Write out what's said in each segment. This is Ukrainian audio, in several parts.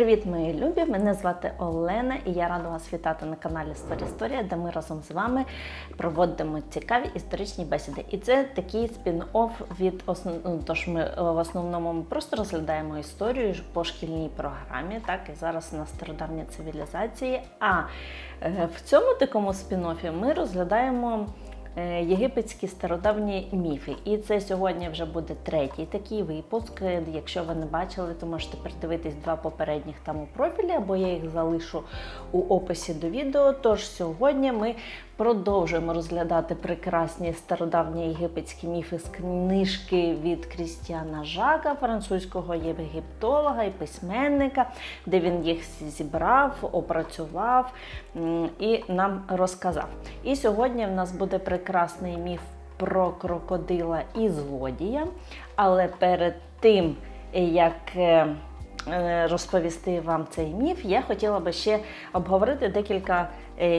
Привіт, мої любі! Мене звати Олена і я рада вас вітати на каналі Story Історія, де ми разом з вами проводимо цікаві історичні бесіди. І це такий спін-офф від основ... ну, Тож ми е, в основному просто розглядаємо історію по шкільній програмі, так і зараз на стародавні цивілізації. А е, в цьому такому спін-оффі ми розглядаємо. Е, Єгипетські стародавні міфи. І це сьогодні вже буде третій такий випуск. Е, Якщо ви не бачили, то можете передивитись два попередніх там у профілі, або я їх залишу у описі до відео. Тож сьогодні ми продовжуємо розглядати прекрасні стародавні єгипетські міфи з книжки від Крістіана Жака, французького єгиптолога і письменника, де він їх зібрав, опрацював і нам розказав. І сьогодні в нас буде прекрасний міф про крокодила і злодія. Але перед тим, як е, е, розповісти вам цей міф, я хотіла би ще обговорити декілька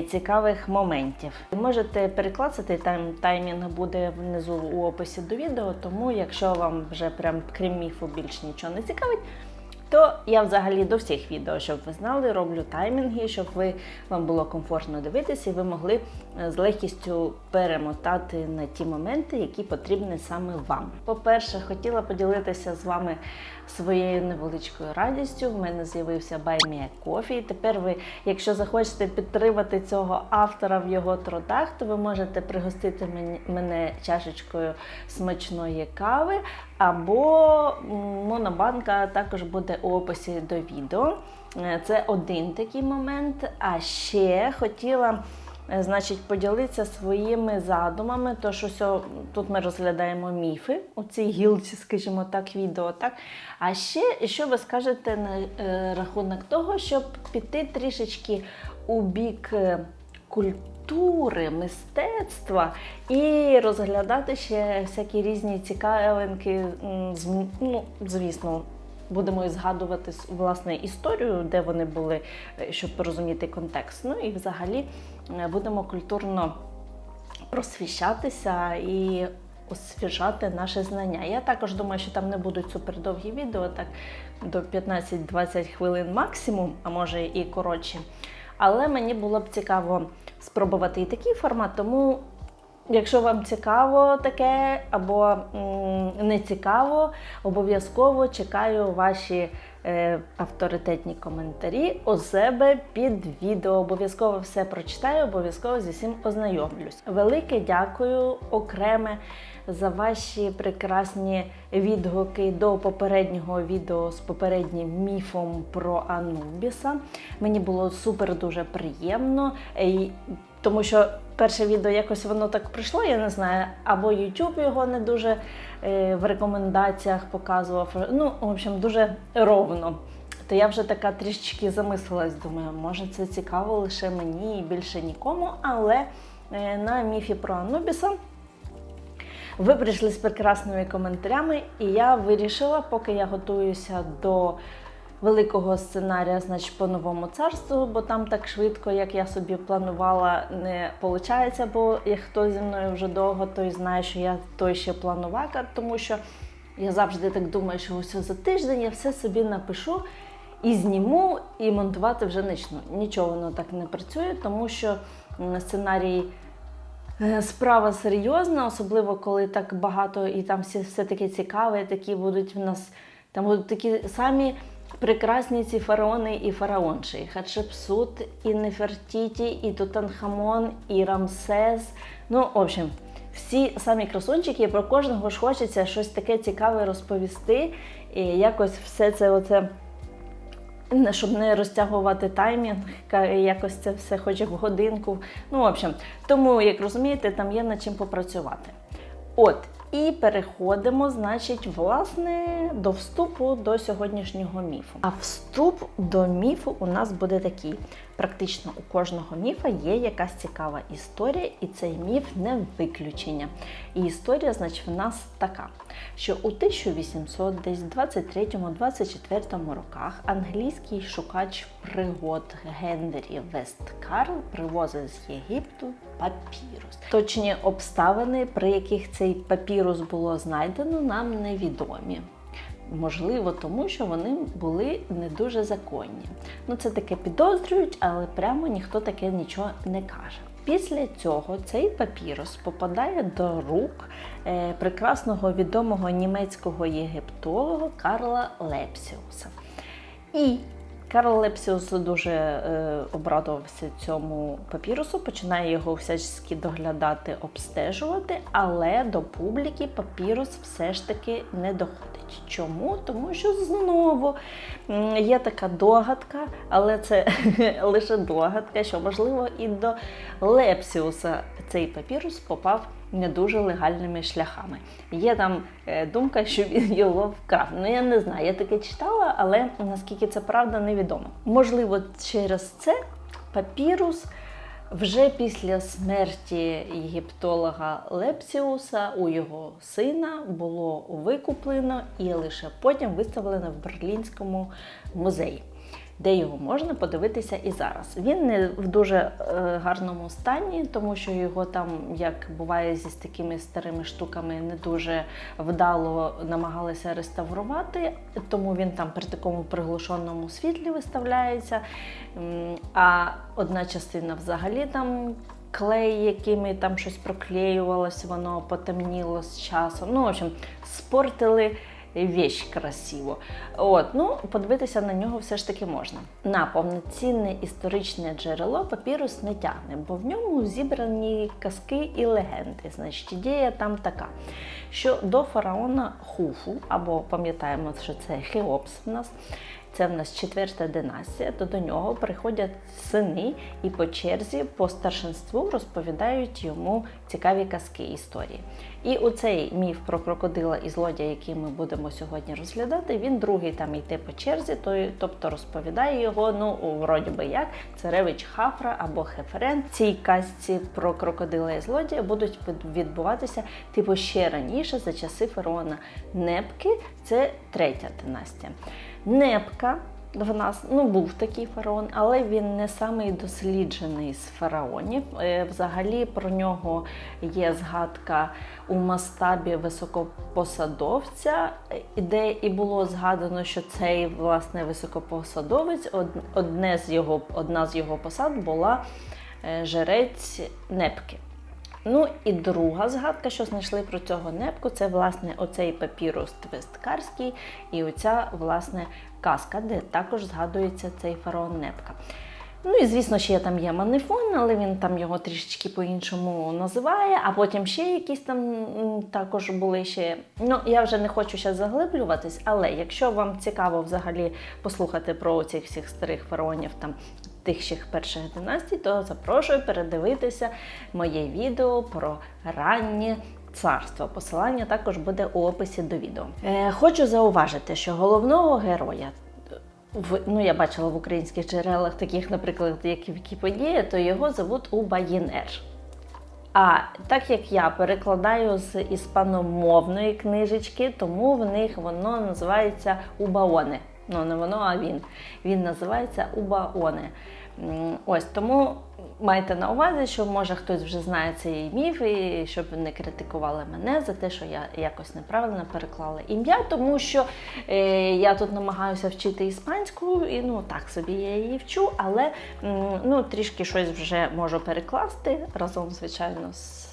цікавих моментів. Можете перекласти там таймінг буде внизу у описі до відео, тому якщо вам вже прям крім міфу більш нічого не цікавить. То я взагалі до всіх відео, щоб ви знали, роблю таймінги, щоб ви вам було комфортно дивитися, і ви могли е, з легкістю перемотати на ті моменти, які потрібні саме вам. По-перше, хотіла поділитися з вами своєю невеличкою радістю. В мене з'явився Баймія Кофі. Тепер ви, якщо захочете підтримати цього автора в його трудах, то ви можете пригостити мене чашечкою смачної кави. Або монобанка також буде у описі до відео. Е, Це один такий момент. А ще хотіла е, значить, поділитися своїми задумами. То що сьо- тут ми розглядаємо міфи у цій гілці, скажімо так, відео. Так? А ще що ви скажете на е, рахунок того, щоб піти трішечки у бік. е, Культури, мистецтва і розглядати ще всякі різні цікавинки. Ну, звісно, будемо і згадувати власне історію, де вони були, е, щоб порозуміти контекст. Ну і взагалі е, будемо культурно просвіщатися і освіжати наше знання. Я також думаю, що там не будуть супердовгі відео, так до 15-20 хвилин максимум, а може і коротші. Але мені було б цікаво спробувати і такий формат, тому Якщо вам цікаво таке або не цікаво, обов'язково чекаю ваші авторитетні коментарі у себе під відео. Обов'язково все прочитаю, обов'язково зі всім ознайомлюсь. Велике дякую окреме за ваші прекрасні відгуки до попереднього відео з попереднім міфом про Анубіса. Мені було супер дуже приємно. Тому що перше відео якось воно так прийшло, я не знаю, або YouTube його не дуже е, в рекомендаціях показував. Ну, в общем, дуже ровно. То я вже така трішечки замислилась, думаю, може це цікаво лише мені і більше нікому, але е, на міфі про Анубіса ви прийшли з прекрасними коментарями, і я вирішила, поки я готуюся до великого сценарія, значить, по новому царству, бо там так швидко, як я собі планувала, не виходить, бо як хто зі мною вже довго, той знає, що я той ще планувака, тому що я завжди так думаю, що ось за тиждень я все собі напишу і зніму, і монтувати вже почну. Нічого воно так не працює, тому що сценарій. Е, Справа серйозна, особливо коли так багато і там всі все таке цікаве, такі будуть в нас там будуть такі самі прекрасні ці фараони і фараонші. І Хатшепсут, і Нефертіті, і Тутанхамон, і Рамсес. Ну, в общем, всі самі красунчики, про кожного ж хочеться щось таке цікаве розповісти. І якось все це оце. Щоб не розтягувати таймінг, якось це все хоче в годинку. Ну, в общем, тому, як розумієте, там є над чим попрацювати. От, і переходимо, значить, власне, до вступу до сьогоднішнього міфу. А вступ до міфу у нас буде такий. Практично у кожного міфа є якась цікава історія, і цей міф не виключення. І історія, значить, в нас така, що у 1800, десь 23-24 роках англійський шукач пригод Генрі Весткарл привозив з Єгипту папірус. Точні обставини, при яких цей папірус було знайдено, нам невідомі. Можливо, тому що вони були не дуже законні. Ну, це таке підозрюють, але прямо ніхто таке нічого не каже. Після цього цей папірус попадає до рук е, прекрасного відомого німецького єгиптолога Карла Лепсіуса. І Карл Лепсіус дуже е, обрадувався цьому папірусу, починає його всячески доглядати, обстежувати, але до публіки папірус все ж таки не доходить. Чому? Тому що знову є така догадка, але це лише догадка, що можливо і до Лепсіуса цей папірус попав не дуже легальними шляхами. Є там е, думка, що він його вкрав. Ну я не знаю, я таке читала, але наскільки це правда, невідомо. Можливо, через це папірус. Вже після смерті єгиптолога Лепсіуса у його сина було викуплено і лише потім виставлено в Берлінському музеї, де його можна подивитися і зараз. Він не в дуже е, гарному стані, тому що його там, як буває зі такими старими штуками, не дуже вдало намагалися реставрувати, тому він там при такому приглушеному світлі виставляється. А одна частина взагалі там. Клей, якими там щось проклеювалось, воно потемніло з часом. Ну, в общем, спортили вещь красиво. От, ну, подивитися на нього все ж таки можна. На повноцінне історичне джерело папірус не тягне, бо в ньому зібрані казки і легенди. Значить, ідея там така, що до фараона Хуфу, або пам'ятаємо, що це Хеопс в нас. Це в нас четверта династія, то до нього приходять сини і по черзі, по старшинству розповідають йому цікаві казки історії. І оцей міф про крокодила і злодія, який ми будемо сьогодні розглядати, він другий там йде по черзі, тобто розповідає його, ну, вроді би як, царевич Хафра або Хефрен. Цій казці про крокодила і злодія будуть відбуватися типу ще раніше, за часи фараона Непки, це третя династія. Непка в нас ну, був такий фараон, але він не самий досліджений з фараонів. Е, Взагалі про нього є згадка у масштабі високопосадовця, де і було згадано, що цей власне високопосадовець, одне з його, одна з його посад була е, жрець Непки. Ну і друга згадка, що знайшли про цього непку, це власне оцей папірус твисткарський і оця власне казка, де також згадується цей фараон Непка. Ну і звісно, ще там є манифон, але він там його трішечки по-іншому називає, а потім ще якісь там також були ще. Ну, я вже не хочу зараз заглиблюватись, але якщо вам цікаво взагалі послухати про цих всіх старих фараонів там тих ще перших династій, то запрошую передивитися моє відео про раннє царство. Посилання також буде у описі до відео. Е, хочу зауважити, що головного героя. В, ну, я бачила в українських джерелах, таких, наприклад, як Вікіпедія, то його зовут Убаїнер. А так як я перекладаю з іспаномовної книжечки, тому в них воно називається Убаоне. Ну, не воно, а він. Він називається Убаоне. Ось тому майте на увазі, що може хтось вже знає цей міф, і щоб не критикували мене за те, що я якось неправильно переклала ім'я, тому що е, я тут намагаюся вчити іспанську, і ну так собі я її вчу, але ну, трішки щось вже можу перекласти разом, звичайно, з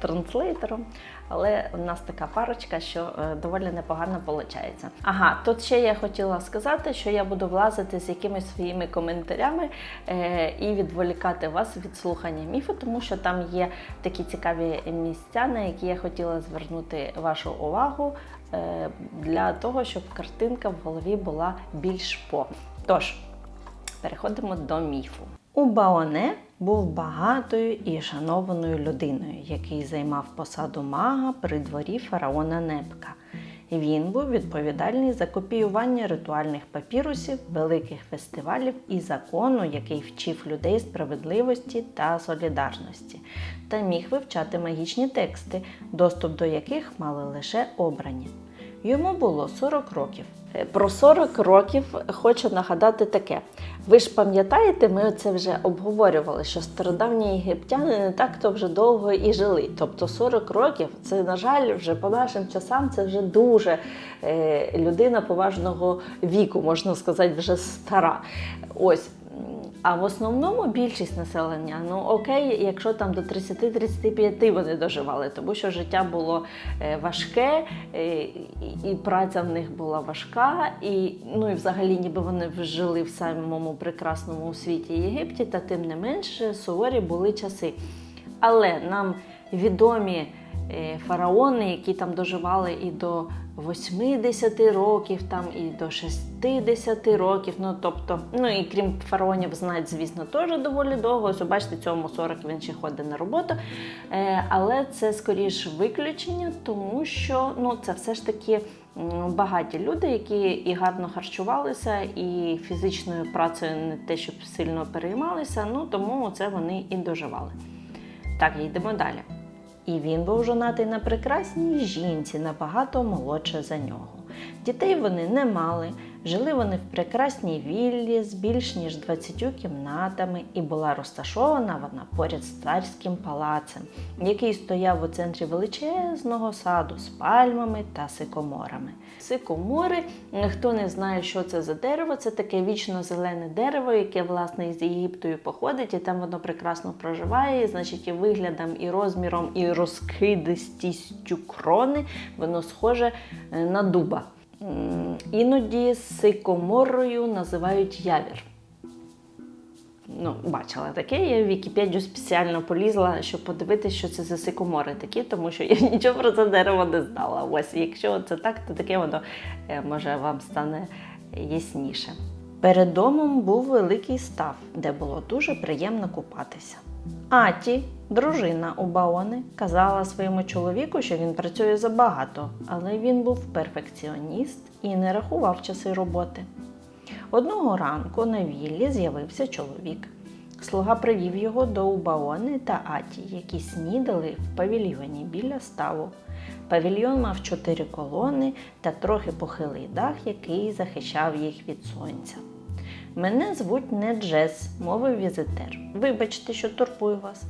транслейтером. Але у нас така парочка, що е, доволі непогано виходить. Ага, тут ще я хотіла сказати, що я буду влазити з якимись своїми коментарями е, і відволікати вас від слухання міфу, тому що там є такі цікаві місця, на які я хотіла звернути вашу увагу е, для того, щоб картинка в голові була більш по. Тож, переходимо до міфу. У Баоне був багатою і шанованою людиною, який займав посаду мага при дворі фараона Непка. Він був відповідальний за копіювання ритуальних папірусів, великих фестивалів і закону, який вчив людей справедливості та солідарності, та міг вивчати магічні тексти, доступ до яких мали лише обрані. Йому було 40 років. Е, Про 40 років хочу нагадати таке. Ви ж пам'ятаєте, ми це вже обговорювали, що стародавні єгиптяни не так то вже довго і жили. Тобто 40 років це, на жаль, вже по нашим часам це вже дуже е, людина поважного віку, можна сказати, вже стара. Ось. А в основному більшість населення, ну окей, якщо там до 30-35 вони доживали, тому що життя було е, важке, е, і- праця в них була важка, і ну і взагалі ніби вони жили в самому прекрасному світі Єгипті, та тим не менше суворі були часи. Але нам відомі е, фараони, які там доживали і до 80 років, там і до 60 років. Ну тобто, ну і крім фараонів, знають, звісно, теж доволі довго. Ось, цьому 40 він ще ходить на роботу. Е, але це скоріш виключення, тому що ну це все ж таки. Багаті люди, які і гарно харчувалися, і фізичною працею не те, щоб сильно переймалися, ну тому це вони і доживали. Так, йдемо далі. І він був жонатий на прекрасній жінці, набагато молодше за нього. Дітей вони не мали, жили вони в прекрасній віллі з більш ніж 20 кімнатами, і була розташована вона поряд з царським палацем, який стояв у центрі величезного саду з пальмами та сикоморами. Сикомори, хто не знає, що це за дерево, це таке вічно зелене дерево, яке власне із Єгиптою походить, і там воно прекрасно проживає. І, значить, і виглядом, і розміром, і розкидистістю крони воно схоже е, на дуба. Іноді сикоморою називають явір. Ну, бачила таке. Я в Вікіпедію спеціально полізла, щоб подивитися, що це за сикомори такі, тому що я нічого про це дерево не знала. Ось, якщо це так, то таке воно е, може вам стане ясніше. Перед домом був великий став, де було дуже приємно купатися. Аті, дружина у Баони, казала своєму чоловіку, що він працює забагато, але він був перфекціоніст і не рахував часи роботи. Одного ранку на віллі з'явився чоловік. Слуга привів його до Убаони та Аті, які снідали в павільйоні біля ставу. Павільйон мав чотири колони та трохи похилий дах, який захищав їх від сонця. Мене звуть не Джес, мовив візитер. Вибачте, що турбую вас.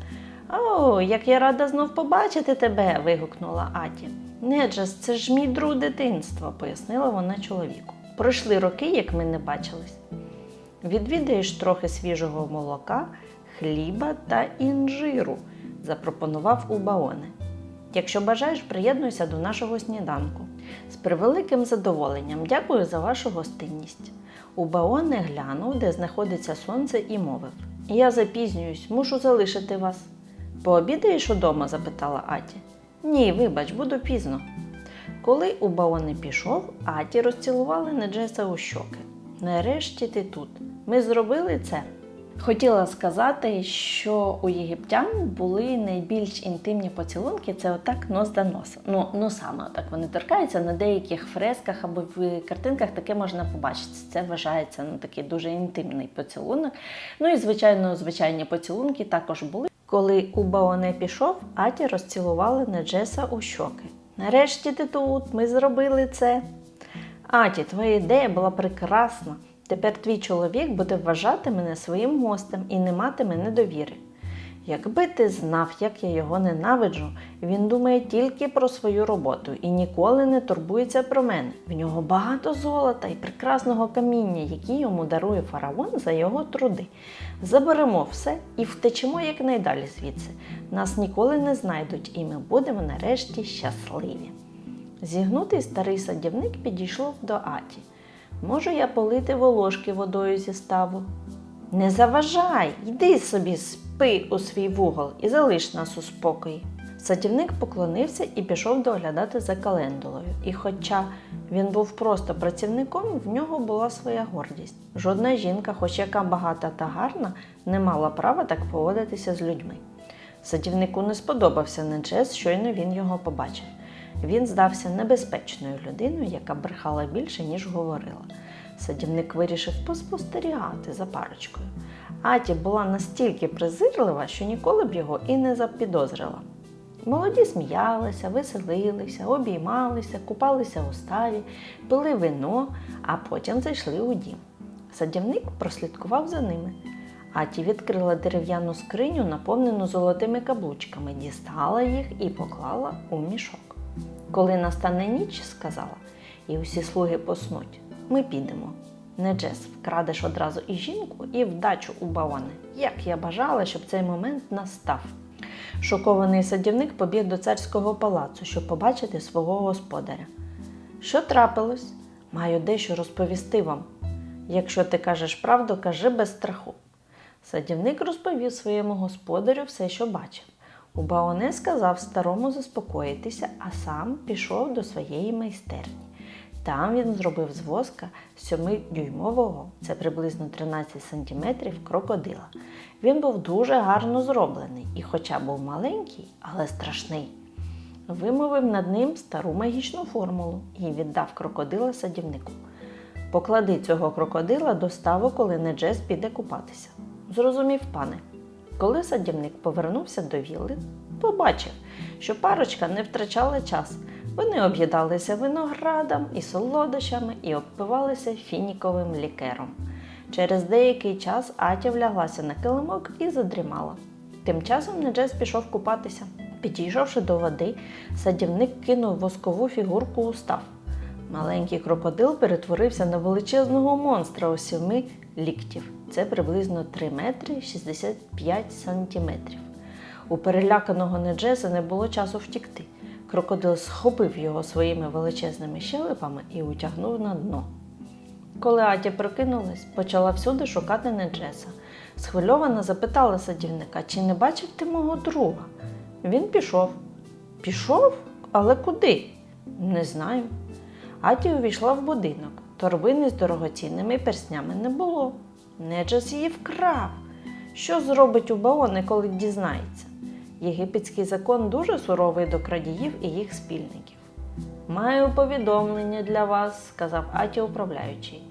О, як я рада знов побачити тебе. вигукнула Аті. Неджес, це ж мій друг дитинства, пояснила вона чоловіку. Пройшли роки, як ми не бачились. Відвідаєш трохи свіжого молока, хліба та інжиру, запропонував Убаоне. Якщо бажаєш, приєднуйся до нашого сніданку. З превеликим задоволенням дякую за вашу гостинність. Убаоне глянув, де знаходиться сонце, і мовив: Я запізнююсь, мушу залишити вас. Пообідаєш удома? запитала Аті. Ні, вибач, буду пізно. Коли Убаоне пішов, Аті розцілували Неджеса у щоки. Нарешті ти тут. Ми зробили це. Хотіла сказати, що у єгиптян були найбільш інтимні поцілунки це отак нос до носа. Ну, носами отак вони торкаються. На деяких фресках або в картинках таке можна побачити. Це вважається ну, такий дуже інтимний поцілунок. Ну і, звичайно, звичайні поцілунки також були. Коли Убаоне пішов, Аті розцілували Неджеса у щоки. Нарешті ти тут, ми зробили це. Аті, твоя ідея була прекрасна. Тепер твій чоловік буде вважати мене своїм гостем і не матиме недовіри. Якби ти знав, як я його ненавиджу, він думає тільки про свою роботу і ніколи не турбується про мене. В нього багато золота і прекрасного каміння, які йому дарує фараон за його труди. Заберемо все і втечемо якнайдалі звідси. Нас ніколи не знайдуть, і ми будемо нарешті щасливі. Зігнутий старий садівник підійшов до Аті. Можу я полити волошки водою зі ставу? Не заважай, йди собі, спи у свій вугол і залиш нас у спокої. Садівник поклонився і пішов доглядати за календулою. І хоча він був просто працівником, в нього була своя гордість. Жодна жінка, хоч яка багата та гарна, не мала права так поводитися з людьми. Садівнику не сподобався Неджес, щойно він його побачив. Він здався небезпечною людиною, яка брехала більше, ніж говорила. Садівник вирішив поспостерігати за парочкою. Аті була настільки презирлива, що ніколи б його і не запідозрила. Молоді сміялися, веселилися, обіймалися, купалися у ставі, пили вино, а потім зайшли у дім. Садівник прослідкував за ними. Аті відкрила дерев'яну скриню, наповнену золотими каблучками, дістала їх і поклала у мішок. Коли настане ніч, сказала, і усі слуги поснуть, ми підемо. Не Джес, вкрадеш одразу і жінку, і вдачу у бавани. Як я бажала, щоб цей момент настав. Шокований садівник побіг до царського палацу, щоб побачити свого господаря. Що трапилось? Маю дещо розповісти вам. Якщо ти кажеш правду, кажи без страху. Садівник розповів своєму господарю все, що бачив. Убаоне сказав старому заспокоїтися, а сам пішов до своєї майстерні. Там він зробив з воска 7-дюймового, це приблизно 13 сантиметрів, крокодила. Він був дуже гарно зроблений і, хоча був маленький, але страшний. Вимовив над ним стару магічну формулу і віддав крокодила садівнику. Поклади цього крокодила до ставу, коли Неджес піде купатися. Зрозумів, пане. Коли садівник повернувся до вілли, побачив, що парочка не втрачала час. Вони об'їдалися виноградом і солодощами і обпивалися фініковим лікером. Через деякий час Атя вляглася на килимок і задрімала. Тим часом Неджес пішов купатися. Підійшовши до води, садівник кинув воскову фігурку у став. Маленький крокодил перетворився на величезного монстра у сіми ліктів. Це приблизно 3 метри 65 сантиметрів. У переляканого Неджеса не було часу втікти. Крокодил схопив його своїми величезними щелепами і утягнув на дно. Коли Атя прокинулась, почала всюди шукати Неджеса. Схвильована запитала садівника, чи не бачив ти мого друга? Він пішов. Пішов? Але куди? Не знаю. Аті увійшла в будинок. Торбини з дорогоцінними перснями не було. Неджес її вкрав. Що зробить у Баони, коли дізнається? Єгипетський закон дуже суровий до крадіїв і їх спільників. Маю повідомлення для вас, сказав Аті управляючий.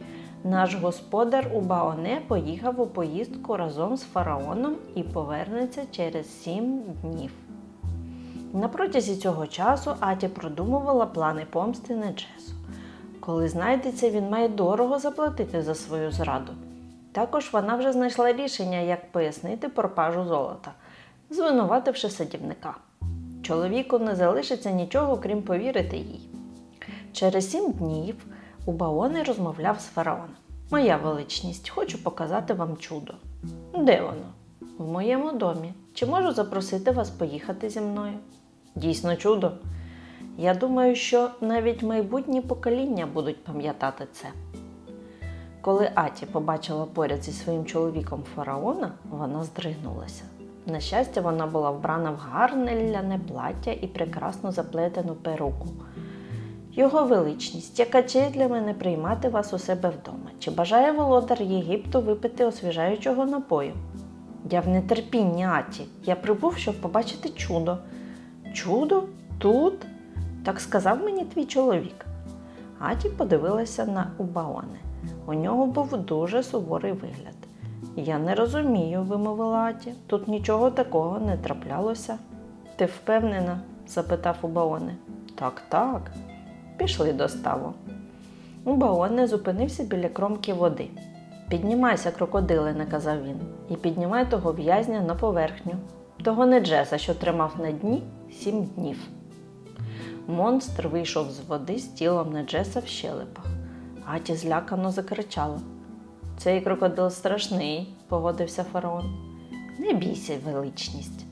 Наш господар у Баоне поїхав у поїздку разом з фараоном і повернеться через сім днів. На протязі цього часу Аті продумувала плани помсти Неджесу. Коли знайдеться, він має дорого заплатити за свою зраду. Також вона вже знайшла рішення, як пояснити пропажу золота, звинувативши садівника. Чоловіку не залишиться нічого, крім повірити їй. Через сім днів у Баони розмовляв з фараоном. Моя величність, хочу показати вам чудо. Де воно? В моєму домі. Чи можу запросити вас поїхати зі мною? Дійсно чудо. Я думаю, що навіть майбутні покоління будуть пам'ятати це. Коли Аті побачила поряд зі своїм чоловіком фараона, вона здригнулася. На щастя, вона була вбрана в гарне ляне плаття і прекрасно заплетену перуку. Його величність, яка честь для мене приймати вас у себе вдома. Чи бажає володар Єгипту випити освіжаючого напою? Я в нетерпінні Аті. Я прибув, щоб побачити чудо. Чудо? Тут? Так сказав мені твій чоловік. Аті подивилася на Убаоне. У нього був дуже суворий вигляд. Я не розумію, вимовила Аті. Тут нічого такого не траплялося. Ти впевнена? запитав Убаоне. Так, так. Пішли до ставу. Убаоне зупинився біля кромки води. Піднімайся, крокодиле, наказав він, і піднімай того в'язня на поверхню. Того неджеса, що тримав на дні сім днів. Монстр вийшов з води з тілом Неджеса в щелепах. Аті злякано закричала. Цей крокодил страшний, погодився фараон. Не бійся, величність.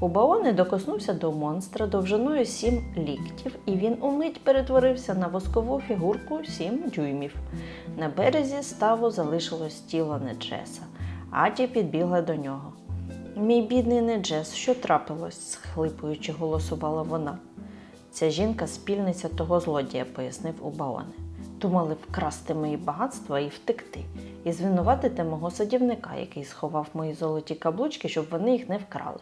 Убаони докоснувся до монстра довжиною сім ліктів, і він умить перетворився на воскову фігурку сім дюймів. На березі ставу залишилось тіло Неджеса. Аті підбігла до нього. Мій бідний Неджес, що трапилось? схлипуючи, голосувала вона. Ця жінка спільниця того злодія, пояснив Убаоне. Думали вкрасти мої багатства і втекти, і звинуватити мого садівника, який сховав мої золоті каблучки, щоб вони їх не вкрали.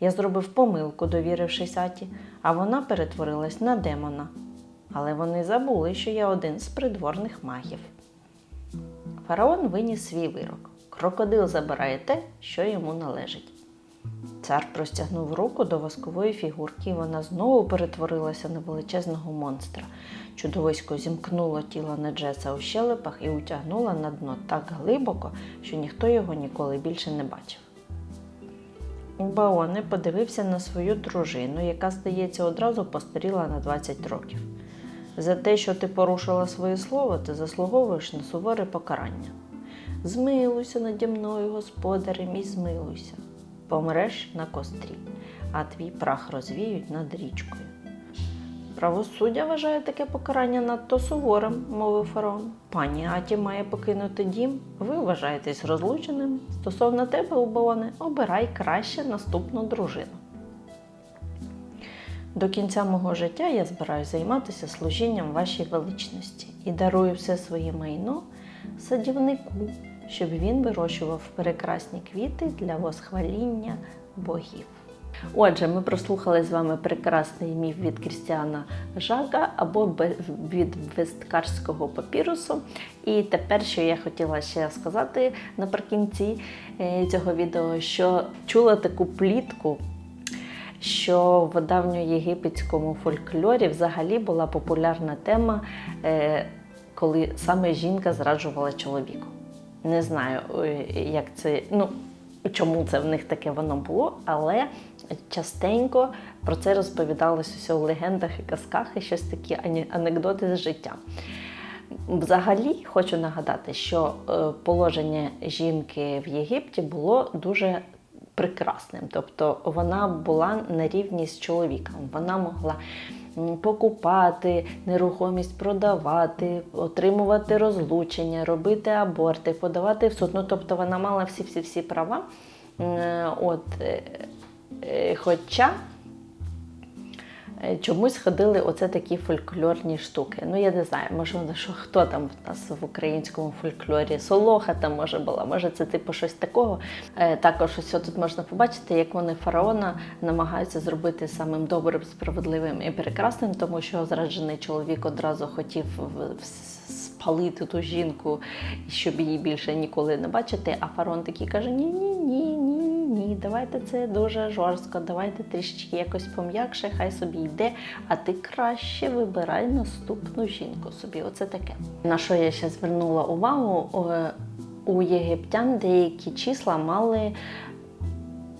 Я зробив помилку, довірившись Аті, а вона перетворилась на демона. Але вони забули, що я один з придворних магів. Фараон виніс свій вирок. Крокодил забирає те, що йому належить. Цар простягнув руку до воскової фігурки, і вона знову перетворилася на величезного монстра. Чудовисько зімкнуло тіло Неджеса у щелепах і утягнуло на дно так глибоко, що ніхто його ніколи більше не бачив. Баоне подивився на свою дружину, яка, здається, одразу постаріла на 20 років. За те, що ти порушила своє слово, ти заслуговуєш на суворе покарання. Змилуйся наді мною, господарем, і змилуйся. Помреш на кострі, а твій прах розвіють над річкою. Правосуддя вважає таке покарання надто суворим, мовив фараон. Пані Аті має покинути дім. Ви вважаєтесь розлученим. Стосовно тебе, Убаоне, обирай краще наступну дружину. До кінця мого життя я збираюся займатися служінням вашій величності і дарую все своє майно садівнику, щоб він вирощував прекрасні квіти для восхваління богів. Отже, ми прослухали з вами прекрасний міф від Крістіана Жага або від весткарського папірусу. І тепер, що я хотіла ще сказати наприкінці е, цього відео, що чула таку плітку, що в давньоєгипетському фольклорі взагалі була популярна тема, е, коли саме жінка зраджувала чоловіку. Не знаю, е, як це, ну, чому це в них таке воно було, але частенько про це розповідалось усе у легендах і казках, і щось такі анекдоти з життя. Взагалі хочу нагадати, що е, положення жінки в Єгипті було дуже прекрасним. Тобто вона була на рівні з чоловіком. Вона могла покупати, нерухомість продавати, отримувати розлучення, робити аборти, подавати в суд. Ну, тобто вона мала всі-всі-всі права. Е, От, е, е, хоча чомусь ходили оце такі фольклорні штуки. Ну, я не знаю, може, що хто там в нас в українському фольклорі? Солоха там може була, може це типу щось такого. Е, також ось тут можна побачити, як вони фараона намагаються зробити самим добрим, справедливим і прекрасним, тому що зраджений чоловік одразу хотів спалити ту жінку, щоб її більше ніколи не бачити. А фараон такий каже: ні, ні, ні, ні, ні, давайте це дуже жорстко, давайте трішки якось пом'якше, хай собі йде, а ти краще вибирай наступну жінку собі. Оце таке. На що я ще звернула увагу? Е, У єгиптян деякі числа мали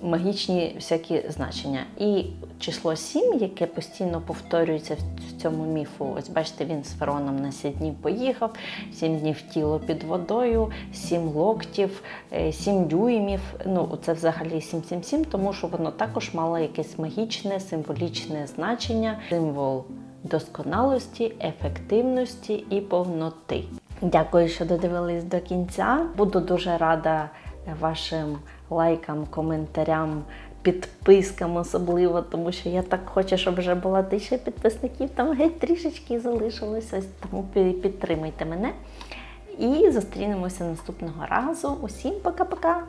магічні всякі значення. І число 7, яке постійно повторюється в цьому міфу. Ось бачите, він з фараоном на 7 днів поїхав, 7 днів тіло під водою, 7 локтів, 7 дюймів. Ну, це взагалі 777, тому що воно також мало якесь магічне, символічне значення, символ досконалості, ефективності і повноти. Дякую, що додивились до кінця. Буду дуже рада вашим лайкам, коментарям, підпискам особливо, тому що я так хочу, щоб вже була тисяча підписників, там геть трішечки залишилося, тому підтримайте мене. І зустрінемося наступного разу. Усім пока-пока!